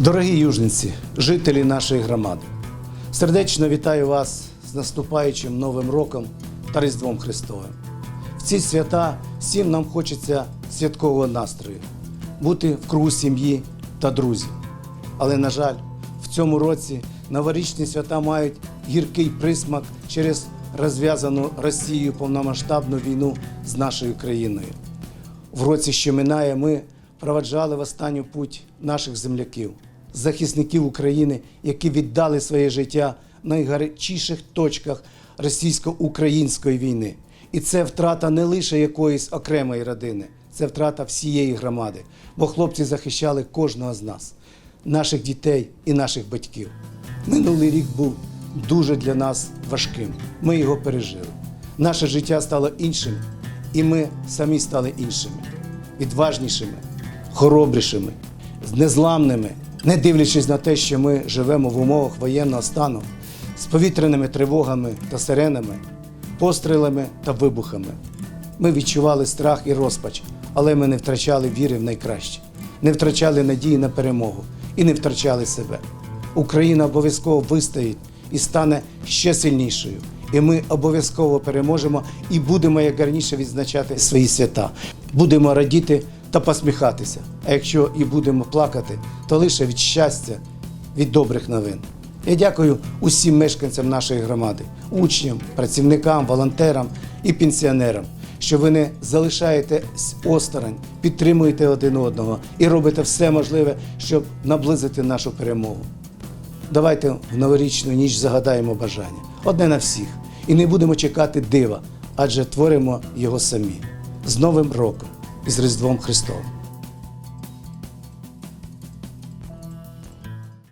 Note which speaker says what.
Speaker 1: Дорогі южниці, жителі нашої громади, сердечно вітаю вас з наступаючим Новим роком та Різдвом Христовим. В ці свята всім нам хочеться святкового настрою, бути в кругу сім'ї та друзів. Але, на жаль, в цьому році новорічні свята мають гіркий присмак через розв'язану Росією повномасштабну війну з нашою країною. В році, що минає, ми проваджали в останню путь наших земляків, захисників України, які віддали своє життя в найгарячіших точках російсько-української війни. І це втрата не лише якоїсь окремої родини, це втрата всієї громади, бо хлопці захищали кожного з нас, наших дітей і наших батьків. Минулий рік був дуже для нас важким. Ми його пережили. Наше життя стало іншим, і ми самі стали іншими, відважнішими, хоробрішими, незламними, не дивлячись на те, що ми живемо в умовах воєнного стану з повітряними тривогами та сиренами, пострілами та вибухами. Ми відчували страх і розпач, але ми не втрачали віри в найкраще, не втрачали надії на перемогу і не втрачали себе. Україна обов'язково вистоїть і стане ще сильнішою. І ми обов'язково переможемо і будемо як раніше відзначати свої свята. Будемо радіти та посміхатися. А якщо і будемо плакати, то лише від щастя, від добрих новин. Я дякую усім мешканцям нашої громади, учням, працівникам, волонтерам і пенсіонерам, що ви не залишаєтесь осторонь, підтримуєте один одного і робите все можливе, щоб наблизити нашу перемогу. Давайте в новорічну ніч загадаємо бажання. Одне на всіх. І не будемо чекати дива, адже творимо його самі. З Новим роком і з Різдвом Христовим.